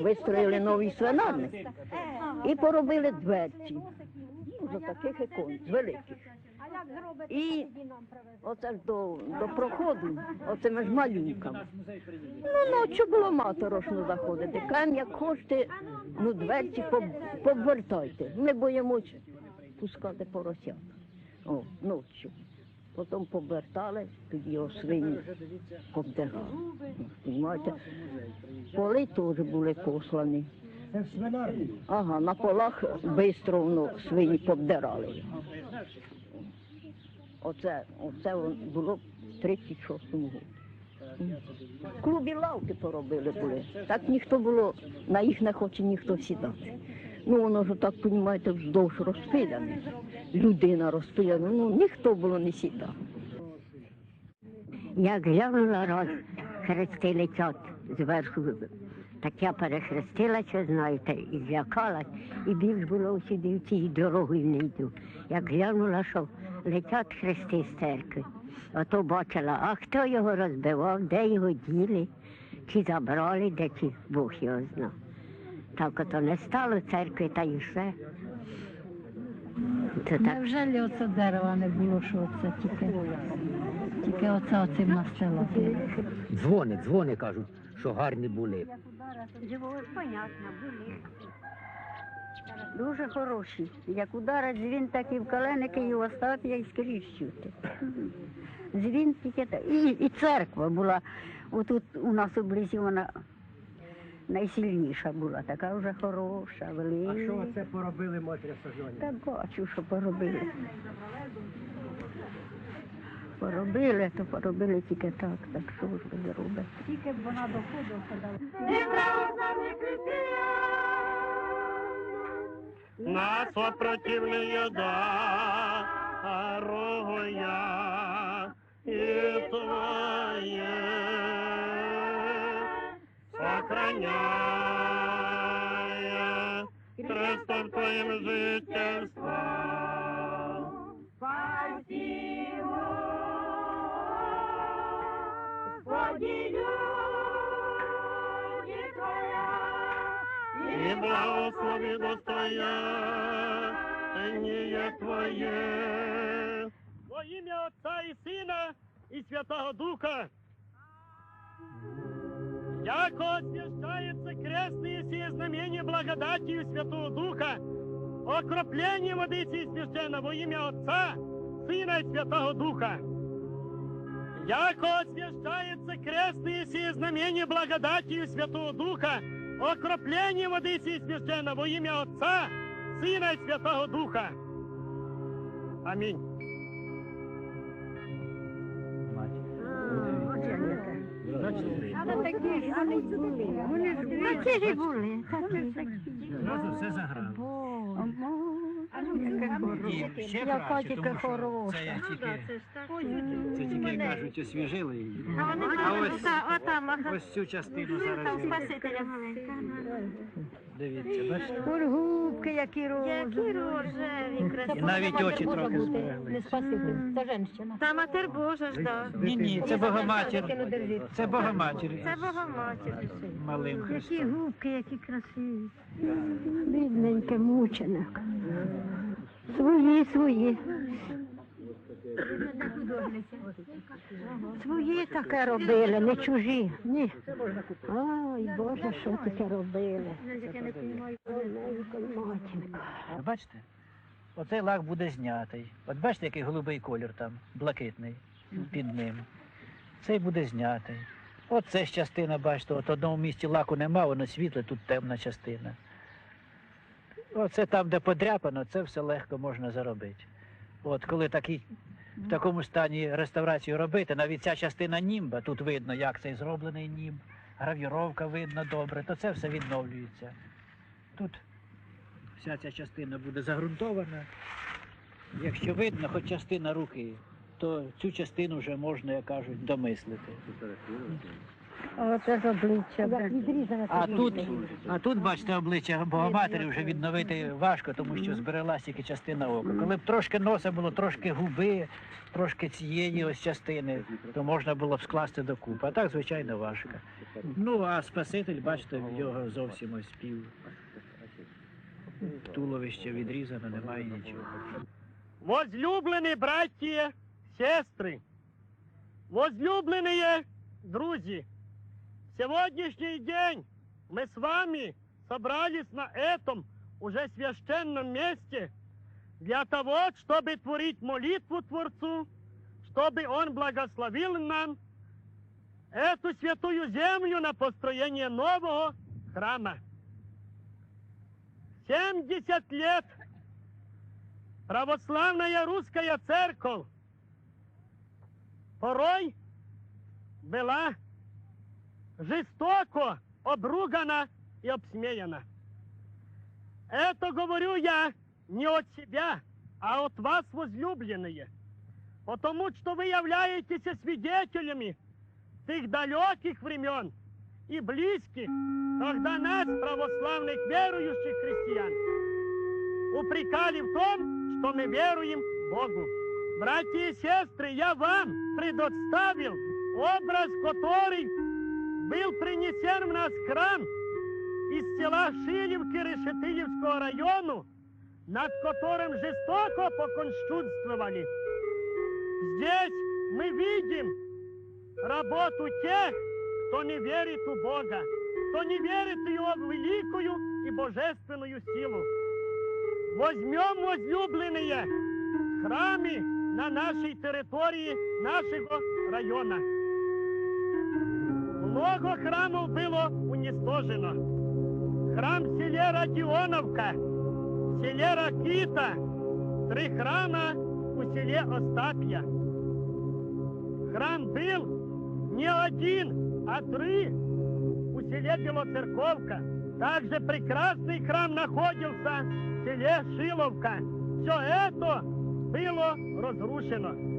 Вистроїли новий свинарник і поробили дверці. З таких ікон, з великих. І оце ж до, до проходу, оце між малюнками. Ну, ночі було моторошно заходити. Кажемо, як хочете, ну, дверці побвертайте. Ми боїмося пускати поросят. О, ночі. Потім повертали, тоді його свині обдирали. Понимаєте? Поли теж були послані. Ага, на полах швидко воно свині побдирали. його. Оце, оце було в 36-му році. В клубі лавки поробили були. Так ніхто було, на їх не хоче ніхто сідати. Ну воно ж так, розумієте, вздовж розпиляне. Людина розпиляна, ну ніхто було не сідав. Як глянула раз, хрестили тят зверху. Так я перехрестилася, знаєте, і злякалась, і більш було сюди в цій дорогою не йду. Як глянула, що летять хрести з церкви. Ото бачила, а хто його розбивав, де його діли, чи забрали, де чи Бог його знав. Так ото не стало церкви, та й все. Це так. Невже оце дерева не було, що це тільки, тільки оце оцим настило? Дзвони, дзвони кажуть, що гарні були. понятно, були. Дуже хороші. Як ударить дзвін, так і в каленики, і в Остапія, і скрізь чути. Дзвін тільки так. І, і церква була. Отут у нас облизі вона найсильніша була, така вже хороша, велика. А що це поробили Мотря Сажоні? Та бачу, що поробили. Поробили, то поробили тільки так, так що ж ви зробите. Тільки б вона доходила, Нас опротивление дорогу я и твое сохраняя крестом твоим жительство. Спасибо, Господи, люди Твоя, и благослови достояние Твое. Во имя Отца и Сына и Святого Духа, Яко освящается крестные сие знамения благодатью Святого Духа, окропление воды сей священно во имя Отца, Сына и Святого Духа. Яко освящается крестные сие знамения благодатью Святого Духа, окропление воды сей священно во имя Отца, Сына и Святого Духа. Аминь. Такі ж були. Зразу все заграв. І ще Яка краще, тому що хороша. це я тільки, це тільки кажуть, освіжили її. А А ось, ось цю частину зараз. Спасителя маленька. Дивіться, бачите? Ось губки, які розові. Які рожеві, І навіть очі Може трохи бути зберегли. не спаситель, це женщина. Та матер Божа ж, да. Ні, ні, це Богоматір. Це Богоматір. Це Богоматір. Малим Які Христом. губки, які красиві. Бідненьке мученик. Свої, свої. Свої таке робили, не чужі. Ні. Ой, Боже, що таке робили. Бачите? Оцей лак буде знятий. От бачите, який голубий колір там, блакитний під ним. Цей буде знятий. Оце ж частина, бачите, от одному місці лаку нема, воно світле, тут темна частина. Оце там, де подряпано, це все легко можна заробити. От коли такий, в такому стані реставрацію робити, навіть ця частина німба, тут видно, як цей зроблений німб, гравіровка видно добре, то це все відновлюється. Тут вся ця частина буде загрунтована. Якщо видно, хоч частина руки, то цю частину вже можна, як кажуть, домислити. Оце ж обличчя. А тут, а тут, бачите, обличчя Богоматері вже відновити важко, тому що зберелась тільки частина ока. Коли б трошки носа було, трошки губи, трошки цієї ось частини, то можна було б скласти докупи. А так, звичайно, важко. Ну, а Спаситель, бачите, в нього зовсім ось пів. Туловище відрізано, немає нічого. Возлюблені браті, сестри, возлюбленные друзі, сегодняшний день мы с вами собрались на этом уже священном месте для того, чтобы творить молитву Творцу, чтобы Он благословил нам эту святую землю на построение нового храма. 70 лет православная русская церковь порой была жестоко обругана и обсмеяна. Это говорю я не от себя, а от вас, возлюбленные. Потому что вы являетесь свидетелями тех далеких времен и близких, когда нас, православных верующих христиан, упрекали в том, что мы веруем Богу. Братья и сестры, я вам предоставил образ, который был принесен в наш храм из села Шилевки Решетилевского района, над которым жестоко покончувствовали. Здесь мы видим работу тех, кто не верит в Бога, кто не верит в Его великую и божественную силу. Возьмем возлюбленные храмы на нашей территории нашего района. Много храмов было уничтожено. Храм в селе Родионовка, селе Ракита, три храма у селе Остапья. Храм был не один, а три у селе Белоцерковка. Также прекрасный храм находился в селе Шиловка. Все это было разрушено.